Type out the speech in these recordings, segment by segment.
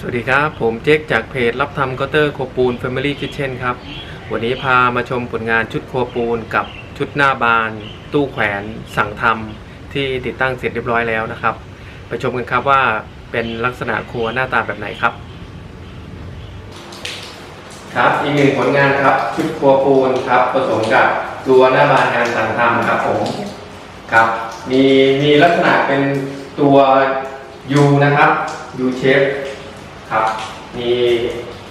สวัสดีครับ ผมเจ๊กจากเพจรับทำก็เตอร์โคปูน Family Kitchen ครับ วันนี้พามาชมผลงานชุดโคปูนกับชุดหน้าบาน ตู้แขวนสั่งทำที่ติดตั้งเสร็จเรียบร้อยแล้วนะครับ ไปชมกันครับว่าเป็นลักษณะครัวหน้าตาแบบไหนครับ ครับอีกหนึ่งผลงานครับชุดครัวปูนครับผสมกับตัวหน้าบานงานสั่งทำครับผมครับมีมีลักษณะเป็นตัว U นะครับ U shape ครับ มี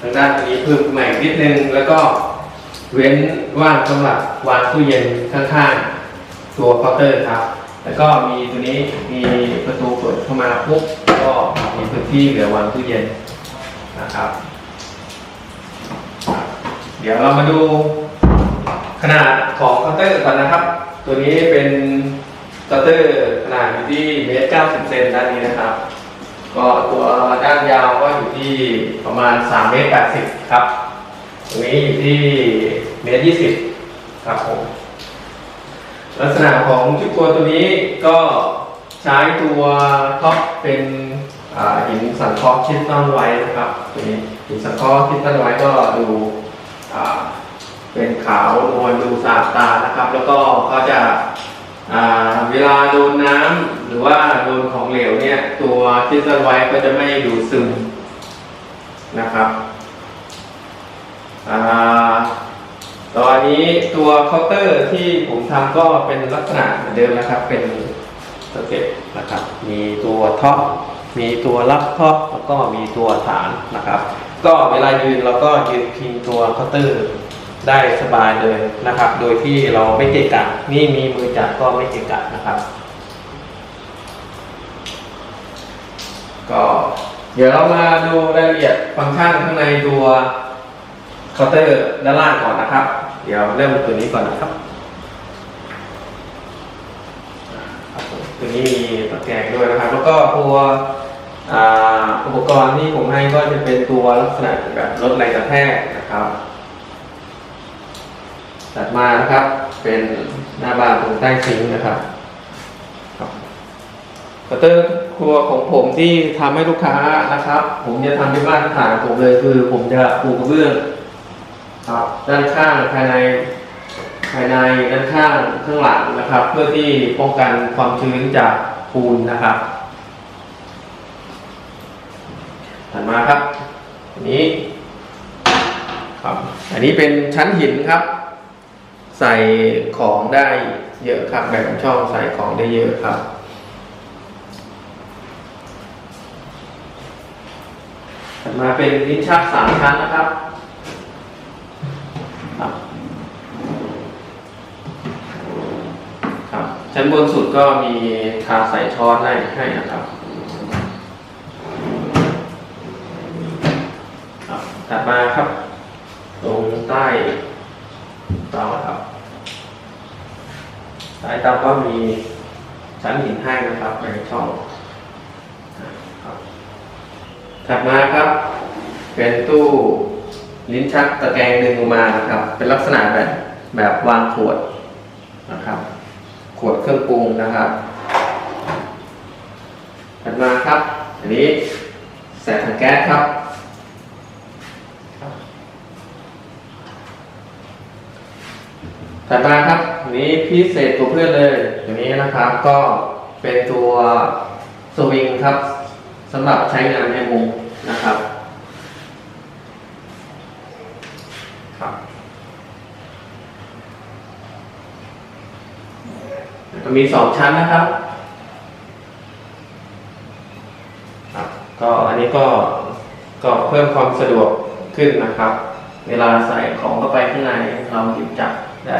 ทางด้านตรงนี้เพิ่มขึ้นมาอีกนิดนึง แล้วก็เว้นว่างสำหรับวางตู้เย็นข้างๆ ตัวเคาน์เตอร์ครับ แล้วก็มีตัวนี้มีประตูเปิดเข้ามาปุ๊บก็มีพื้นที่เหลือวางตู้เย็นนะครับ เดี๋ยวเรามาดูขนาดของเคาน์เตอร์ก่อนนะครับ ตัวนี้เป็นเคาน์เตอร์ขนาดอยู่ที่เมตรเก้าสิบเซนด้านนี้นะครับ ก็ตัวด้านยาวก็อยู่ที่ประมาณ3เมตร80ครับ ตรงนี้อยู่ที่เมตร20ครับผม ลักษณะของชุดครัวตัวนี้ก็ใช้ตัวท็อปเป็นหินสังเคราะห์ชิดตั้งไว้นะครับตัวนี้หินสังเคราะห์ชิดตั้งไว้ก็ดูเป็นขาวนวลดูสะอาดตานะครับ แล้วก็เขาจะเวลาโดนน้ำ หรือว่าโดนของเหลวเนี่ย ตัวที่ซ่อนไว้ก็จะไม่ดูดซึมนะครับตอนนี้ตัวเคาน์เตอร์ที่ผมทำก็เป็นลักษณะเหมือนเดิมนะครับ เป็นสเต็ปนะครับ มีตัวท็อปมีตัวรับท็อปแล้วก็มีตัวฐานนะครับ ก็เวลายืนเราก็ยืนพิงตัวเคาน์เตอร์ได้สบายเลยนะครับ โดยที่เราไม่เกะกะนี่มีมือจับก็ไม่เกะกะนะครับ ก็เดี๋ยวเรามาดูรายละเอียดฟังก์ชันข้างในตัวเคาน์เตอร์ด้านล่างก่อนนะครับ เดี๋ยวเริ่มตัวนี้ก่อนนะครับตัวนี้มีตะแกรงด้วยนะครับ แล้วก็ตัวอุปกรณ์ที่ผมให้ก็จะเป็นตัวลักษณะแบบลดแรงกระแทกนะครับถัดมานะครับ เป็นหน้าบานตรงใต้ซิงค์นะครับ เคาน์เตอร์ครัวของผมที่ทำให้ลูกค้านะครับ ผมจะทำที่บ้านฐานผมเลยคือ ผมจะปูกระเบื้องครับ ด้านข้างภายใน ภายในด้านข้างข้างหลังนะครับ เพื่อที่ป้องกันความชื้นจากปูนนะครับถัดมาครับ อันนี้ครับ อันนี้เป็นชั้นหินครับ ใส่ของได้เยอะครับแบ่งช่องใส่ของได้เยอะครับ มาเป็นลิ้นชักสามชั้นนะครับครับ ครับ ชั้นบนสุดก็มีคาใส่ช้อนให้ให้นะครับครับถัดมาครับ ตรงใต้เตาครับใต้เตาก็มีชั้นหินให้นะครับในช่อง ถัดมาครับ เป็นตู้ลิ้นชักตะแกรงดึงออกมานะครับ เป็นลักษณะแบบแบบวางขวดนะครับ ขวดเครื่องปรุงนะครับถัดมาครับ อันนี้ใส่ถังแก๊สครับ ถัดมาครับอันนี้พิเศษตัวเพื่อนเลย ตัวนี้นะครับก็เป็นตัวสวิงครับ สำหรับใช้งานในมุมนะครับครับจะมีสองชั้นนะครับครับก็อันนี้ก็ก็เพิ่มความสะดวกขึ้นนะครับ เวลาใส่ของเข้าไปข้างในเราหยิบจับได้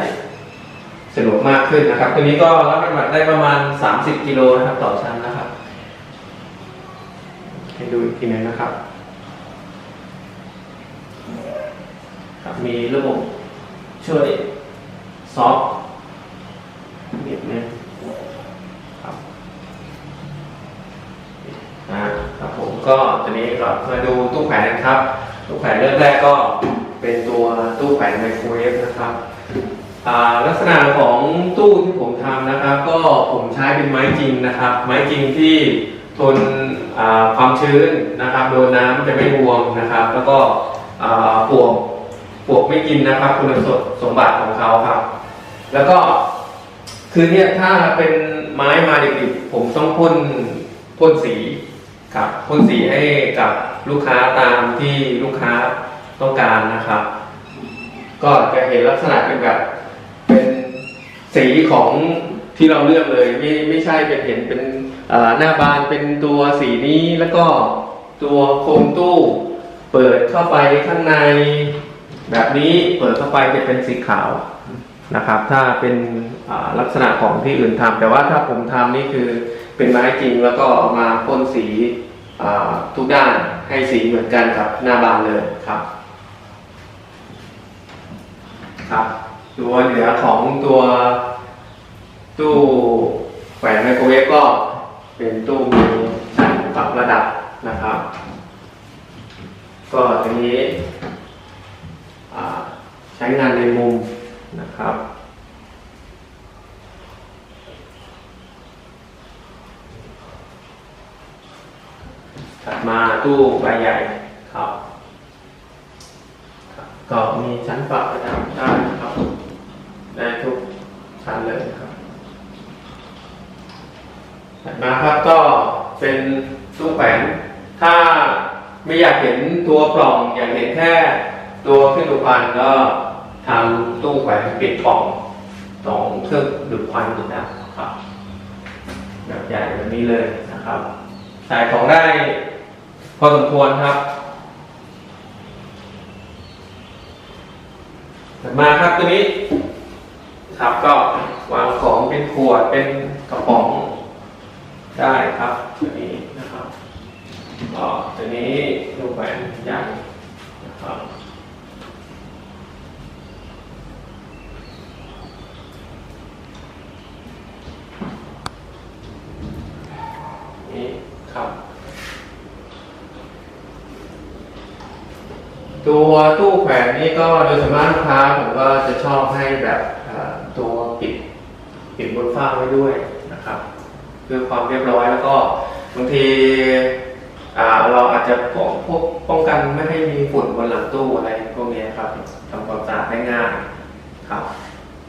สะดวกมากขึ้นนะครับ ตัวนี้ก็รับน้ำหนักได้ประมาณ 30 กิโลนะครับต่อชั้นนะ ดูอีกทีหนึงนะครับครับ มีระบบช่วยซอฟต์นิดนึงครับอ่าครับผมก็ตัวนี้ก็มาดูตู้แขวนนะครับ ตู้แขวนเริ่มแรกก็เป็นตัวตู้แขวนไมโครเวฟนะครับลักษณะของตู้ที่ผมทำนะครับ ก็ผมใช้เป็นไม้จริงนะครับ ไม้จริงที่ ทนความชื้นนะครับ โดนน้ำจะไม่บวมนะครับ แล้วก็ปวกปวกไม่กินนะครับ คุณสมสมบัติของเขาครับ แล้วก็คือเนี่ยถ้าเป็นไม้มาดิบๆผมต้องพ่นพ่นสีครับพ่นสีให้กับลูกค้าตามที่ลูกค้าต้องการนะครับ ก็จะเห็นลักษณะเป็นแบบเป็นสีของที่เราเลือกเลย ไม่ไม่ใช่เป็นเห็นเป็น หน้าบานเป็นตัวสีนี้แล้วก็ตัวโครงตู้ เปิดเข้าไปข้างในแบบนี้เปิดเข้าไปจะเป็นสีขาวนะครับ ถ้าเป็นลักษณะของที่อื่นทำแต่ว่าถ้าผมทำนี่คือเป็นไม้จริงแล้วก็เอามาพ่นสีทุกด้านให้สีเหมือนกันกับหน้าบานเลยครับครับตัวเหนือของตัวตู้แขวนไมโครเวฟก็ เป็นตู้มีชั้นปรับระดับนะครับ ก็ตัวนี้ใช้งานในมุมนะครับถัดมาตู้ใบใหญ่ครับก็มีชั้นปรับระดับได้ครับได้ทุกชั้นเลยครับ ถัดมาครับก็เป็นตู้แขวนถ้าไม่อยากเห็นตัวปล่อง อยากเห็นแค่ตัวเครื่องดูดควันก็ทำตู้แขวนปิดปล่องตรงเครื่องดูดควันอยู่นะครับแบบใหญ่แบบนี้เลยนะครับใส่ของได้พอสมควรครับมาครับตัวนี้ครับก็วางของเป็นขวดเป็นกระป๋อง ได้ครับตัวนี้นะครับก็ตัวนี้รูปแบบใหญ่นะครับนี่ครับ ตัวตู้แขวนนี่ก็โดยส่วนมากลูกค้าผมก็จะชอบให้แบบตัวปิด ปิดบนฝ้าไว้ด้วยนะครับ เพื่อความเรียบร้อยแล้วก็บางทีเราอาจจะป้องพวกป้องกันไม่ให้มีฝุ่นบนหลังตู้อะไรพวกนี้ครับทำความสะอาดได้ง่ายครับ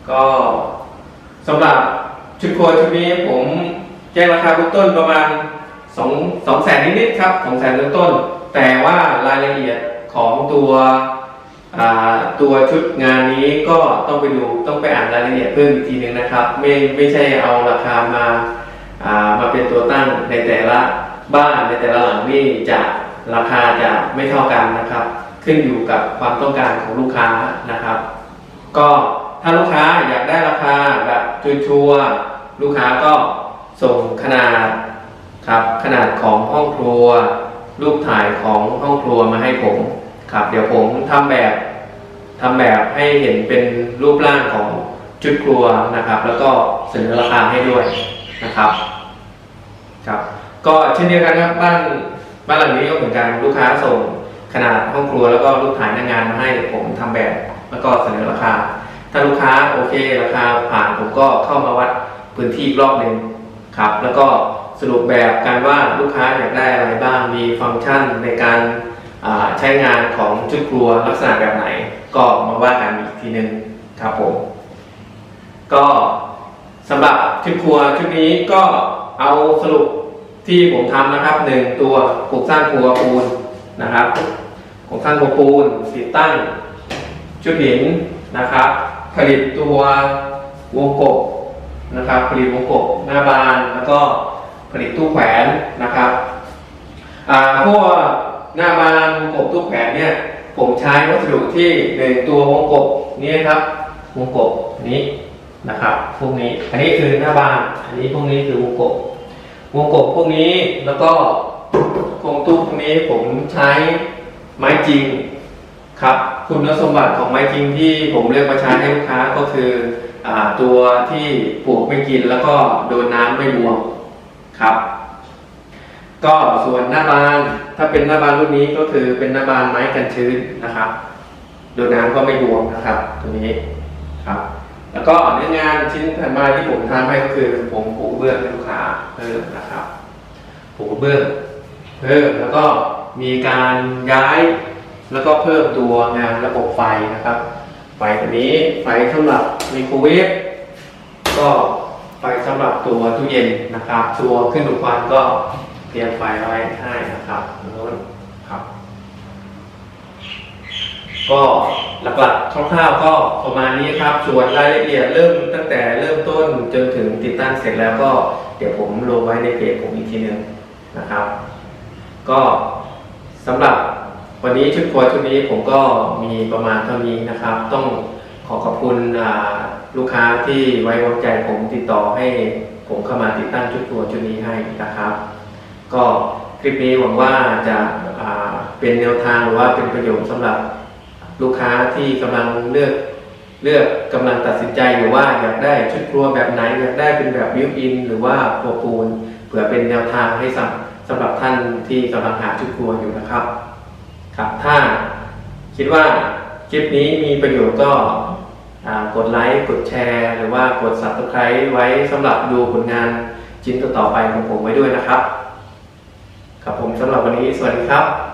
ก็สำหรับชุดครัวชุดนี้ผมแจ้งราคาเบื้องต้นประมาณสองสองแสนนิดๆครับสองแสนเบื้องต้น แต่ว่ารายละเอียดของตัวตัวชุดงานนี้ก็ต้องไปดูต้องไปอ่านรายละเอียดเพิ่มอีกทีหนึ่งนะครับ ไม่ไม่ใช่เอาราคามา มาเป็นตัวตั้งในแต่ละบ้านในแต่ละหลังนี่จะราคาจะไม่เท่ากันนะครับ ขึ้นอยู่กับความต้องการของลูกค้านะครับ ก็ถ้าลูกค้าอยากได้ราคาแบบชัวร์ๆลูกค้าก็ส่งขนาดครับขนาดของห้องครัว รูปถ่ายของห้องครัวมาให้ผมครับ เดี๋ยวผมทำแบบทำแบบให้เห็นเป็นรูปร่างของชุดครัวนะครับ แล้วก็เสนอราคาให้ด้วยนะครับ ครับก็เช่นเดียวกันครับบ้านบ้านหลังนี้ก็เหมือนกันลูกค้าส่งขนาดห้องครัวแล้วก็รูปถ่ายหน้างานมาให้ผมทำแบบแล้วก็เสนอราคา ถ้าลูกค้าโอเคราคาผ่านผมก็เข้ามาวัดพื้นที่รอบหนึ่งครับแล้วก็สรุปแบบการว่าลูกค้าอยากได้อะไรบ้างมีฟังก์ชันในการใช้งานของชุดครัวลักษณะแบบไหน ก็มาว่ากันอีกทีหนึ่งครับผมก็สำหรับชุดครัวชุดนี้ก็ เอาสรุปที่ผมทำนะครับหนึ่งตัวโครงสร้างครัวปูนนะครับโครงสร้างครัวปูนติดตั้งชุดหินนะครับผลิตตัววงกบนะครับผลิตวงกบหน้าบานแล้วก็ผลิตตู้แขวนนะครับอ่าพวกหน้าบานวงกบตู้แขวนเนี่ยผมใช้วัสดุที่หนึ่งตัววงกบนี้ครับวงกบนี้ นะครับพวกนี้อันนี้คือหน้าบาน อันนี้พวกนี้คือวงกบวงกบพวกนี้แล้วก็โครงตู้พวกนี้ผมใช้ไม้จริงครับ คุณสมบัติของไม้จริงที่ผมเลือกมาใช้ให้ลูกค้าก็คืออตัวที่ปลูกไม่กินแล้วก็โดนน้ำไม่บวมครับ ก็ส่วนหน้าบานถ้าเป็นหน้าบานรุ่นนี้ก็คือเป็นหน้าบานไม้กันชื้นนะครับ โดนน้ำก็ไม่บวมนะครับ ตัวนี้ครับ แล้วก็เนื้องานชิ้นถัดมาที่ผมทำให้ก็คือผมปูเบื้องให้ลูกค้าเพิ่มนะครับปูเบื้องเพิ่มแล้วก็มีการย้ายแล้วก็เพิ่มตัวงานระบบไฟนะครับ ไฟตัวนี้ไฟสำหรับไมโครเวฟก็ไฟสำหรับตัวตู้เย็นนะครับ ตัวเครื่องดูดควันก็เตรียมไฟไว้ให้นะครับโน้นครับ ก็ หลักๆคร่าวๆก็ประมาณนี้ครับ ส่วนรายละเอียดเริ่มตั้งแต่เริ่มต้นจนถึงติดตั้งเสร็จแล้วก็เดี๋ยวผมลงไว้ในเพจผมอีกทีหนึงนะครับ ก็สำหรับวันนี้ชุดครัวชุดนี้ผมก็มีประมาณเท่านี้นะครับ ต้องขอขอบคุณลูกค้าที่ไว้วางใจผมติดต่อให้ผมเข้ามาติดตั้งชุดครัวชุดนี้ให้นะครับ ก็คลิปนี้หวังว่าจะาเป็นแนวทางหรือว่าเป็นประโยชน์สำหรับ ลูกค้าที่กำลังเลือกเลือกกำลังตัดสินใจอยู่ว่าอยากได้ชุดครัวแบบไหนอยากได้เป็นแบบบิวอิน หรือว่าโปรปูนเผื่อเป็นแนวทางให้สำสำหรับท่านที่กำลังหาชุดครัวอยู่นะครับครับถ้าคิดว่าคลิปนี้มีประโยชน์ก็กดไลค์กดแชร์ หรือว่ากด subscribe ไว้สำหรับดูผลงานชิ้นต่อๆไปของผมไว้ด้วยนะครับ ครับผมสำหรับวันนี้สวัสดีครับ